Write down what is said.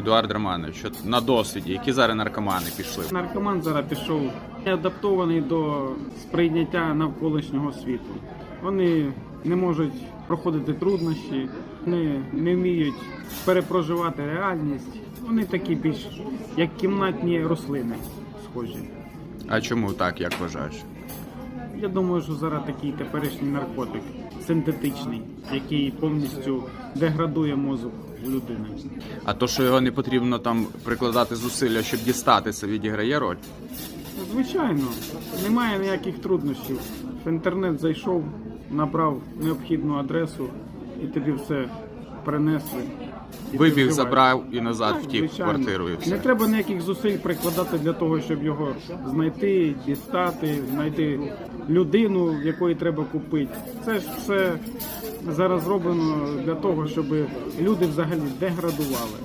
Едуард Романович, що на досвіді, які зараз наркомани пішли. Наркоман зараз пішов не адаптований до сприйняття навколишнього світу. Вони не можуть проходити труднощі, вони не вміють перепроживати реальність. Вони такі більш як кімнатні рослини схожі. А чому так, як вважаєш? Я думаю, що зараз такий теперішній наркотик синтетичний, який повністю деградує мозок людини. А то, що його не потрібно там прикладати зусилля, щоб дістати це, відіграє роль. Звичайно, немає ніяких труднощів. В інтернет зайшов, набрав необхідну адресу і тобі все принесли. І Вибіг, забрав і назад втік в звичайно. квартиру і Не треба ніяких зусиль прикладати для того, щоб його знайти, дістати, знайти людину, якої треба купити. Це ж все зараз зроблено для того, щоб люди взагалі деградували.